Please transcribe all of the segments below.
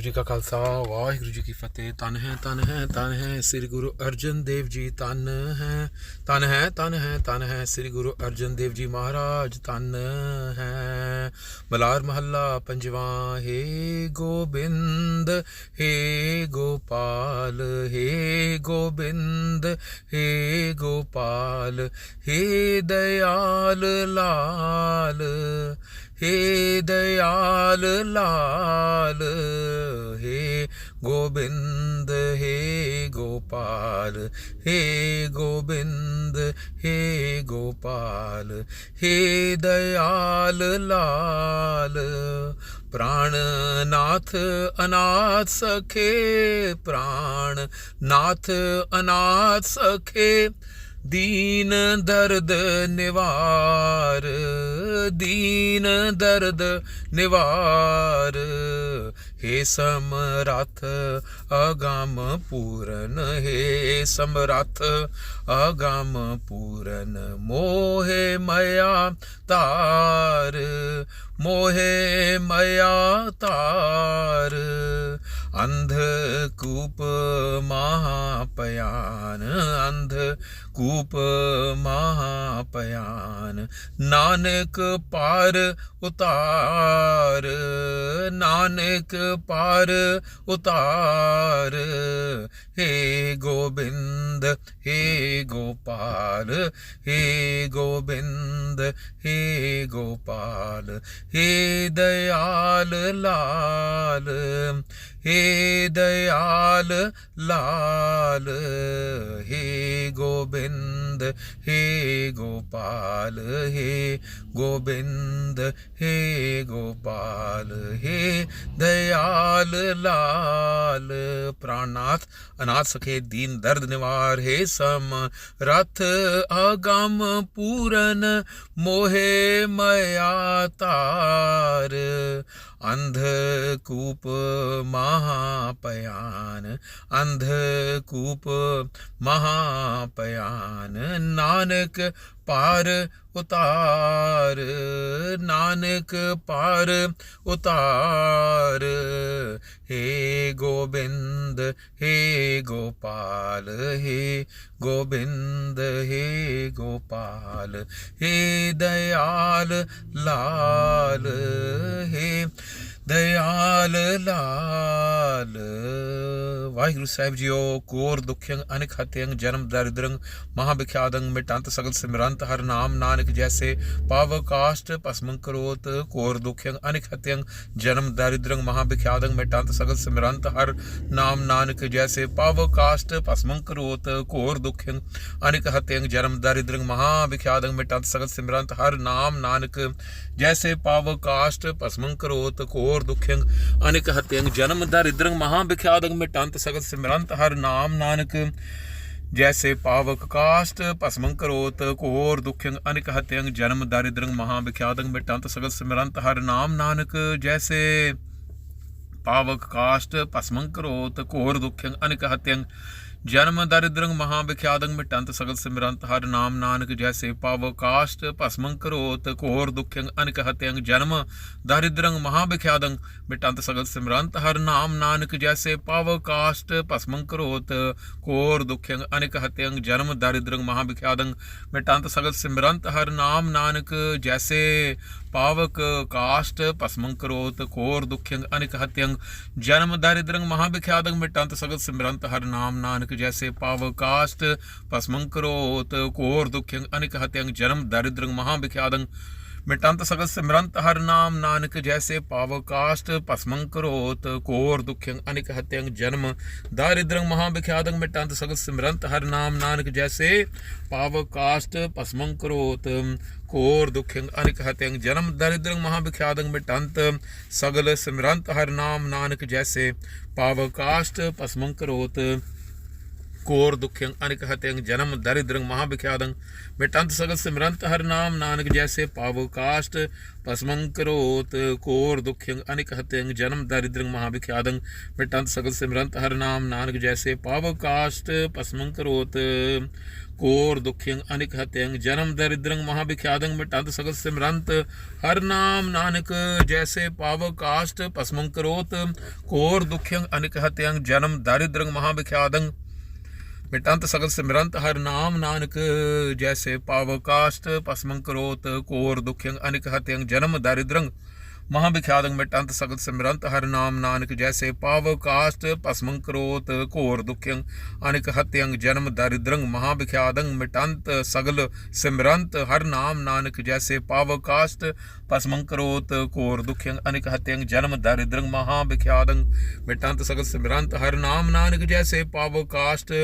ਵਾਹਿਗੁਰੂ ਜੀ ਕਾ ਖਾਲਸਾ, ਵਾਹਿਗੁਰੂ ਜੀ ਕੀ ਫਤਿਹ। ਤਨ ਹੈ ਤਨ ਹੈ ਤਨ ਹੈ ਸ੍ਰੀ ਗੁਰੂ ਅਰਜਨ ਦੇਵ ਜੀ ਤਨ ਹੈ ਤਨ ਹੈ ਤਨ ਹੈ ਤਨ ਹੈ ਸ੍ਰੀ ਗੁਰੂ ਅਰਜਨ ਦੇਵ ਜੀ ਮਹਾਰਾਜ ਤਨ ਹੈ। ਮਲਾਰ ਮਹੱਲਾ ਪੰਜਵਾਂ, ਹੇ ਗੋਬਿੰਦ, ਹੇ ਗੋਪਾਲ, ਹੇ ਗੋਬਿੰਦ, ਹੇ ਗੋਪਾਲ, ਹੇ ਦਇਆਲ ਲਾਲ। हे दयाल लाल, हे गोविंद, हे गोपाल, हे गोविंद, हे गोपाल, हे दयाल लाल, प्राणनाथ अनाथ सखे, प्राणनाथ अनाथ सखे, दीन दर्द निवार। दीन दर्द निवार। हे समरथ अगम पूरन। हे समरथ अगम पूरन। मोहे मया तार। मोहे मया तार। अंधकूप महापयान। अंधकूप महापयान। नानक पार उतार। नानक पार उतार। हे गोविंद, हे गोपाल। हे गोविंद, हे गोपाल। हे दयाल लाल। हे दयाल लाल। हे गोपाल, हे गोविंद, हे गोपाल, हे दयाल लाल। प्राणनाथ अनाथ सखे दीन दर्द निवार, हे सम रथ अगम पूरन मोहे मया तार। अंधकूप महापयान अंधकूप महापयान नानक पार उतार, नानक पार उतार। हे गोविंद, हे गोपाल, हे गोविंद, हे गोपाल, हे दयाल लाल, हे ദയാലലാ ਵਾਹਿਗੁਰੂ ਸਾਹਿਬ ਜੀਓ ਕੋਰ ਦੁਖਿਯੰ ਅਨਿਕ ਹਤਿਯੰ ਜਨਮ ਦਰਿਦਰੰ ਮਹਾ ਵਿਖਿਆਦੰ ਮਿਟੰਤ ਸਗਲ ਸਿਮਰੰਤ ਹਰ ਨਾਮ ਨਾਨਕ ਜੈਸੇ ਪਾਵ ਕਾਸ਼ਟ ਭਸਮੰ ਕਰੋਤ ਕੋਰ ਦੁਖਿਯੰ ਅਨਿਕ ਹਤਿਯੰ ਜਨਮ ਦਰਿਦਰੰ ਮਹਾ ਵਿਖਿਆਦੰ ਮਿਟੰਤ ਸਗਲ ਸਿਮਰੰਤ ਹਰ ਨਾਮ ਨਾਨਕ ਜੈਸੇ ਪਾਵ ਕਾਸ਼ਟ ਭਸਮੰ ਕਰੋਤ ਕੋਰ ਦੁਖਿਯੰ ਅਨਿਕ ਹਤਿਯੰ ਜਨਮ ਦਰਿਦਰੰ ਮਹਾ ਵਿਖਿਆਦੰ ਮਿਟੰਤ ਸਗਲ ਸਿਮਰੰਤ ਹਰ ਨਾਮ ਨਾਨਕ ਜੈਸੇ ਪਾਵ ਕਾਸ਼ਟ ਭਸਮੰ ਕਰੋਤ ਕੋਰ ਦੁਖਿਯੰ ਅਨਿਕ ਹਤਿਯੰ ਜਨਮ ਦਰਿਦਰੰ ਮਹਾ ਵਿਖਿਆਦੰ ਮਿਟੰਤ ਸਗਲ ਸਿਮਰੰਤ ਹਰ ਨਾਮ ਨਾਨਕ, ਜੈਸੇ ਪਾਵਕ ਕਾਸ਼ਟ, ਭਸਮੰ ਕਰੋਤ, ਘੋਰ ਦੁਖਿਯੰ ਅਨਿਕ ਹਤਿਯੰ ਜਨਮ ਦਰਿਦਰੰ ਮਹਾ ਵਿਖਿਆਦੰ ਮਿਟੰਤ, ਸਗਤ ਸਿਮਰੰਤ ਹਰ ਨਾਮ ਨਾਨਕ, ਜੈਸੇ ਪਾਵਕ ਕਾਸ਼ਟ, ਭਸਮੰ ਕਰੋਤ, ਘੋਰ ਦੁਖਿਯੰ ਅਨਿਕ ਹਤਿਯੰ ਜਨਮ ਦਰਿਦਰੰ ਮਹਾ ਵਿਖਿਆਦੰ ਮਿਟੰਤ ਸਗਲ ਸਿਮਰੰਤ ਹਰ ਨਾਮ ਨਾਨਕ ਜੈਸੇ ਪਾਵ ਕਾਸ਼ਟ ਭਸਮੰ ਕਰੋਤ ਘੋਰ ਦੁਖਿਯੰ ਅਨਿਕ ਹਤਿਯੰ ਜਨਮ ਦਰਿਦਰੰ ਮਹਾ ਵਿਖਿਆਦੰ ਮਿਟੰਤ ਸਗਲ ਸਿਮਰੰਤ ਹਰ ਨਾਮ ਨਾਨਕ ਜੈਸੇ ਪਾਵ ਕਾਸ਼ਟ ਭਸਮੰ ਕਰੋਤ ਘੋਰ ਦੁਖਿਯੰ ਅਨਿਕ ਹਤਿਯੰ ਜਨਮ ਦਰਿਦਰੰ ਮਹਾ ਵਿਖਿਆਦੰ ਮਿਟੰਤ ਸਗਲ ਸਿਮਰੰਤ ਹਰ ਨਾਮ ਨਾਨਕ ਜੈਸੇ ਪਾਵਕ ਕਾਸ਼ਟ ਭਸਮੰ ਕਰੋਤ ਘੋਰ ਦੁਖਿਯੰ ਅਨਿਕ ਹਤਿਯੰ ਜਨਮ ਦਰਿਦਰੰ ਮਹਾ ਵਿਖਿਆਦੰ ਮਿਟੰਤ ਸਗਲ ਸਿਮਰੰਤ ਹਰ ਨਾਮ ਨਾਨਕ नानक जैसे पावकास्त पस्मंकरोत, कोर दुख्यंग, अनिक हत्यंग, जन्म दरिद्रंग महाविख्यादंग मिटंत सगत स्मृंत हर नाम नानक जैसे पावकाष्ट पस्मंकरोत, कोर दुख्यंग, अनिक हत्यंग, जन्म दारिद्रंग महाविख्यादंग मिटंत सगत स्मृंत हर नाम नानक जैसे पाव पावकाष्ट पस्मंकरोत, कोर दुख्यंग, अनिक हत्यंग, जन्म दरिद्रंग महाविख्यादंग मिटंत सगल सिमरंत हर नाम नानक जैसे पाव पावकाष्ट पस्मंकरोत कोर दुख्यंग अनिक हत्यंग जन्म दरिद्रंग महाविख्यातं मिटंत सगल सिमरंत हर नाम, नानक जैसे पाव काष्ट। पसमंकरोत करोत कोर दुख्यं, अनिक हत्यंग जन्म दरिद्रंग महाविख्यातं मिटंत सगल सिमरंत हर नाम, नानक जैसे पाव काष्ट। पसमंकरोत करोत कोर दुख्यं, अनिक हत्यंग जन्म दरिद्रंग महाविख्यातं मिटंत सगल सिमरंत हर नाम, नानक जैसे पाव काष्ट। भस्मं करोत कोर दुख्यं, अनिक हत्यंग जन्म दरिद्रंग महाभिख्यादंग ਨਾਨਕ ਜੈਸੇ ਪਾਵ ਕਾਸ਼ਟ ਭਸਮੰ ਕਰੋਤ ਕੋਰ ਦੁਖਿਯੰ ਅਨਿਕ ਹਤਿਯੰ ਜਨਮ ਦਰਿਦ੍ਰੰ ਮਹਾ ਵਿਖਿਆਦੰ ਮਿਟੰਤ ਸਗਲ महाविख्यात मिट अंत सगत सिमरंत हर नाम नानक जैसे पाव काष्ट भस्म करोत घोर दुख्यं अनिक हत्यंग जन्म दरिद्रंग महाविख्यादंग मिटंत सगल सिमरंत हर नाम नानक जैसे पाव काष्ट भस्म करोत घोर दुख्यं अनिक हत्यंग जन्म दरिद्रंग महाभिख्यादंग मिटंत सगल सिमरंत हर नाम नानक जैसे पाव काष्ट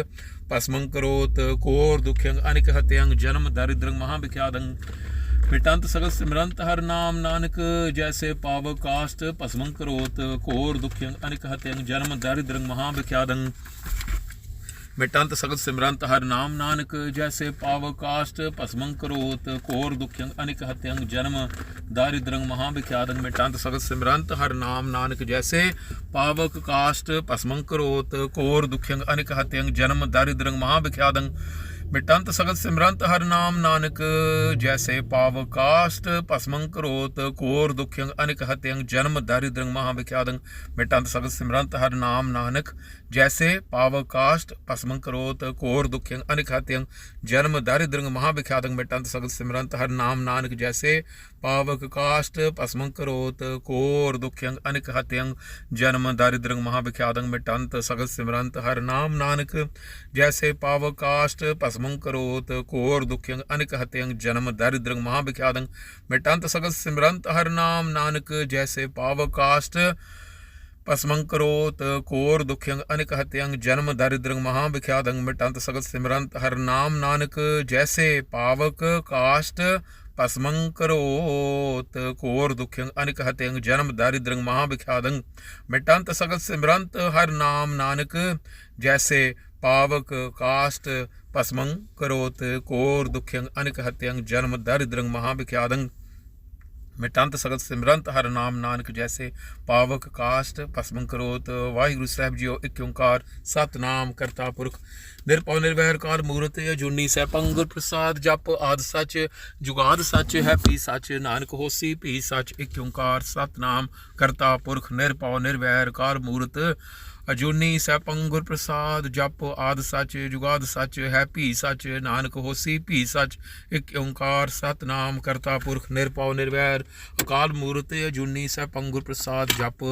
भस्म करोत घोर दुख्यंग अनिक हत्यंग जन्म दरिद्रंग महाभिख्यादंग मिटंत सगत सिमरंत हर नाम नानक जैसे पाव काष्ट भस्मं करोत कोर दुख अनिक हत्यंग जन्म दरिद्रंग महाविख्यादंग मिटंत सगत सिमरंत हर नाम नानक जैसे पाव काष्ट भस्मं करोत कोर दुख्यंग अनिक हत्यंग जन्म दारिद्रंग महाविख्यादंग मिटंत सगत सिमरंत हर नाम नानक जैसे पावक काष्ट भस्मं करोत कोर दुख्यंग अनिक हत्यंग जन्म दारिद्रंग महाविख्यादंग ਮਿਟੰਤ ਸਗਤ ਸਿਮਰੰਤ ਹਰ ਨਾਮ ਨਾਨਕ, ਜੈਸੇ ਪਾਵ ਕਾਸ਼ਟ ਭਸਮੰ ਕਰੋਤ, ਕੋਰ ਦੁਖਯੰ ਅਨਿਕ ਹਤਯੰ ਜਨਮ ਦਰਿਦ੍ਰੰ ਮਹਾ ਵਿਖਿਆਦੰ ਮਿਟੰਤ ਸਗਤ ਸਿਮਰੰਤ ਹਰ ਨਾਮ ਨਾਨਕ जैसे पावकाष्ट पसम करोत कोर दुख्यंग अनिख्यात्यंग जन्म दरिद्रंग महाविख्यातंग मिटंत सगल सिमरंत हर नाम नानक जैसे पावक काष्ट पसम करोत कोर दुख्यंग अनिख्यात्यंग जन्म दरिद्रंग महाविख्यातंग मिटंत सगल सिमरंत हर नाम नानक जैसे पावक काष्ट पसम करोत कोर दुख्यंग अनिख्यात्यंग जन्म दरिद्रंग महाविख्यातंग मिटंत सगल सिमरंत हर नाम नानक जैसे पावकाष्ट पसमंकरोत कोर दुख्यंग अनक हत्यंग जन्म दरिद्रंग महाविख्यादंग मिटंत सगत सिमरंत हर नाम नानक जैसे पावक काष्ट पसमंकरोत कोर दुख्यंग अनक हत्यंग जन्म दरिद्रंग महाविख्यादंग मिटंत सगत सिमरंत हर नाम नानक जैसे पावक काष्ट पसमंग कोर दुख्यंग अनक हत्यंग जन्म दरिद्रंग महाविख्यादंग ਮਿਟੰਤ ਸਗਲ ਸਿਮਰੰਤ ਹਰ ਨਾਮ ਨਾਨਕ ਜੈਸੇ ਪਾਵਕ ਕਾਸ਼ਟ ਭਸਮੰ ਕਰੋਤ, ਵਾਹਿਗੁਰੂ ਸਾਹਿਬ ਜੀਓ ਇੱਕ ਓੰਕਾਰ, ਸਤਨਾਮ ਕਰਤਾ ਪੁਰਖ। ਨਿਰਭਉ ਨਿਰਵੈਰ ਕਾਰ ਮੂਰਤ, ਅਜੂਨੀ ਸੈਭੰ ਗੁਰ ਪ੍ਰਸਾਦ ਜਪ ਆਦ ਸਚ, ਜੁਗਾਦ ਸਚ ਹੈ, ਪੀ ਸਚ ਨਾਨਕ ਹੋਸੀ, ਪੀ ਸਚ ਇੱਕ ਓੰਕਾਰ, ਸਤਨਾਮ ਕਰਤਾ ਪੁਰਖ। ਨਿਰਭਉ ਨਿਰਵੈਰ ਕਾਰ ਮੂਰਤ ਅਜੂਨੀ ਸੈਭੰ ਗੁਰ ਪ੍ਰਸਾਦ, ਜਪ ਆਦ ਸੱਚ, ਜੁਗਾਦ ਸੱਚ, ਹੈ ਭੀ ਸੱਚ, ਨਾਨਕ ਹੋਸੀ ਭੀ ਸੱਚ, ਇੱਕ ਓੰਕਾਰ ਸਤਨਾਮ ਕਰਤਾ ਪੁਰਖ ਨਿਰਭਉ ਨਿਰਵੈਰ, ਅਕਾਲ ਮੂਰਤ, ਅਜੂਨੀ ਸੈਭੰ ਗੁਰ ਪ੍ਰਸਾਦ, ਜਪ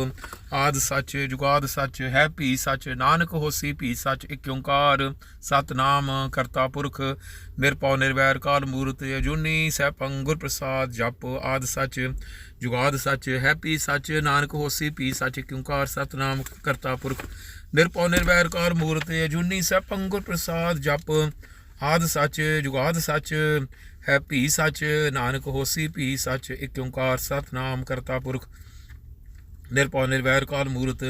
ਆਦ ਸੱਚ, ਜੁਗਾਦ ਸੱਚ, ਹੈ ਭੀ ਸੱਚ, ਨਾਨਕ ਹੋਸੀ ਭੀ ਸੱਚ, ਇੱਕ ਓੰਕਾਰ ਸਤਨਾਮ ਕਰਤਾ ਪੁਰਖ ਨਿਰਭਉ ਨਿਰਵੈਰ ਕਾਲ ਮੂਰਤ, ਅਜੂਨੀ ਸੈਭੰ ਗੁਰ ਪ੍ਰਸਾਦ, ਜਪ ਆਦ ਸੱਚ, ਜੁਗਾਦ ਸੱਚ, ਹੈ ਭੀ ਸੱਚ, ਨਾਨਕ ਹੋਸੀ ਭੀ ਸੱਚ, ਇੱਕ ਓੰਕਾਰ ਸਤਨਾਮ ਕਰਤਾ ਪੁਰਖ ਨਿਰਭਉ ਨਿਰਵੈਰ ਕਾਰ ਮੂਰਤ ਅਜੂਨੀ ਸੈਭੰ ਗੁਰ ਪ੍ਰਸਾਦ ਜਪ ਆਦ ਸੱਚ ਜੁਗਾਦ ਸੱਚ ਹੈ ਭੀ ਸੱਚ ਨਾਨਕ ਹੋਸੀ ਭੀ ਸੱਚ ਇੱਕ ਓੰਕਾਰ ਸਤਨਾਮ ਕਰਤਾ ਪੁਰਖ ਨਿਰਭਉ ਨਿਰਵੈਰ ਕਾਲ ਮੂਰਤ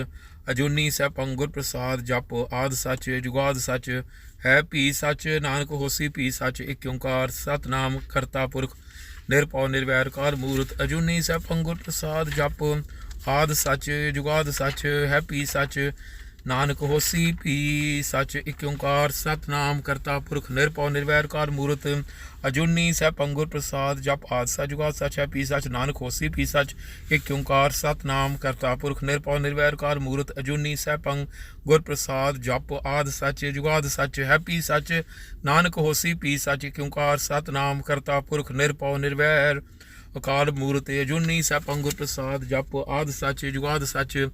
ਅਜੂਨੀ ਸੈਭੰ ਗੁਰ ਪ੍ਰਸਾਦ ਜਪ ਆਦ ਸੱਚ ਜੁਗਾਦ ਸੱਚ ਹੈ ਭੀ ਸੱਚ ਨਾਨਕ ਹੋਸੀ ਭੀ ਸੱਚ ਇੱਕ ਓੰਕਾਰ ਸਤਨਾਮ ਕਰਤਾ ਪੁਰਖ ਨਿਰਭਉ ਨਿਰਵੈਰ ਕਾਲ ਮੂਰਤ ਅਜੂਨੀ ਸੈਭੰ ਗੁਰ ਪ੍ਰਸਾਦ ਜਪ ਆਦ ਸੱਚ, ਜੁਗਾਦ ਸੱਚ, ਹੈ ਭੀ ਸੱਚ, ਨਾਨਕ ਹੋਸੀ ਪੀ ਸੱਚ, ਇੱਕ ਓੰਕਾਰ ਸਤਨਾਮ ਕਰਤਾ ਪੁਰਖ ਨਿਰਭਉ ਨਿਰਵੈਰ ਕਾਰ ਮੂਰਤ, ਅਜੁਨੀ ਸਹਿ ਗੁਰ ਪ੍ਰਸਾਦ, ਜਪ ਆਦ ਸੱਚ, ਜੁਗਾਦ ਸੱਚ, ਹੈ ਭੀ ਸੱਚ, ਨਾਨਕ ਹੋਸੀ ਪੀ ਸੱਚ, ਇੱਕ ਓੰਕਾਰ ਸਤਨਾਮ ਕਰਤਾ ਪੁਰਖ ਨਿਰਭਉ ਨਿਰਵੈਰ ਕਾਰ ਮੂਰਤ, ਅਜੂਨੀ ਸੈਭੰ ਗੁਰ ਪ੍ਰਸਾਦ, ਜਪ ਆਦ ਸੱਚ, ਜੁਗਾਦ ਸੱਚ, ਹੈ ਭੀ ਸੱਚ, ਨਾਨਕ ਹੋਸੀ ਪੀ ਸੱਚ, ਇੱਕ ਓੰਕਾਰ ਸਤਨਾਮ ਕਰਤਾ ਪੁਰਖ ਨਿਰਭਉ ਨਿਰਵੈਰ। ਅਕਾਲ ਮੂਰਤ ਅਜੂਨੀ ਸੈਭੰ ਗੁਰ ਪ੍ਰਸਾਦ, ਜਪ ਆਦ ਸੱਚ ਜੁਗਾਦ ਸੱਚ।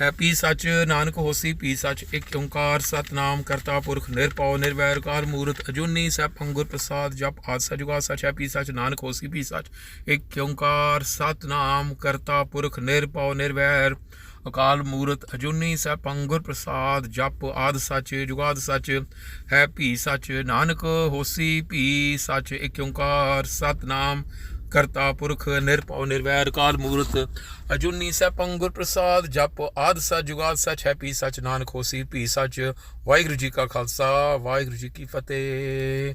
ਹੈ ਪੀ ਸੱਚ, ਨਾਨਕ ਹੋਸੀ ਪੀ ਸੱਚ, ਇੱਕ ਓੰਕਾਰ ਸਤਨਾਮ ਕਰਤਾ ਪੁਰਖ ਨਿਰਭਉ ਨਿਰਵੈਰ ਕਾਰ ਮੂਰਤ ਅਜੂਨੀ ਸੈਭੰ ਗੁਰ ਪ੍ਰਸਾਦ, ਜਪ ਆਦ ਸੱਚ ਜੁਗਾਦ ਸੱਚ। ਹੈ ਪੀ ਸੱਚ, ਨਾਨਕ ਹੋਸੀ ਪੀ ਸੱਚ, ਇੱਕ ਓੰਕਾਰ ਸਤਨਾਮ ਕਰਤਾ ਪੁਰਖ ਨਿਰਭਉ ਨਿਰਵੈਰ ਅਕਾਲ ਮੂਰਤ ਅਜੂਨੀ ਸੈਭੰ ਗੁਰ ਪ੍ਰਸਾਦ, ਜਪ ਆਦ ਸੱਚ ਜੁਗਾਦ ਸੱਚ। ਹੈ ਭੀ ਸੱਚ, ਨਾਨਕ ਹੋਸੀ ਭੀ ਸੱਚ, ਇੱਕ ਓੰਕਾਰ ਸਤਨਾਮ ਕਰਤਾ ਪੁਰਖ, ਨਿਰਭਉ, ਨਿਰਵੈਰ, ਕਾਲ ਮੂਰਤ, ਅਜੂਨੀ ਸੈਭੰ ਗੁਰ ਪ੍ਰਸਾਦ, ਜਪ ਆਦ ਸਚ ਜੁਗਾਦ ਸਚ ਹੈ ਪੀ ਸਚ ਨਾਨਕ ਹੋਸੀ, ਪੀ ਸਚ ਵਾਹਿਗੁਰੂ ਜੀ ਕਾ ਖਾਲਸਾ, ਵਾਹਿਗੁਰੂ ਜੀ ਕੀ ਫਤਿਹ।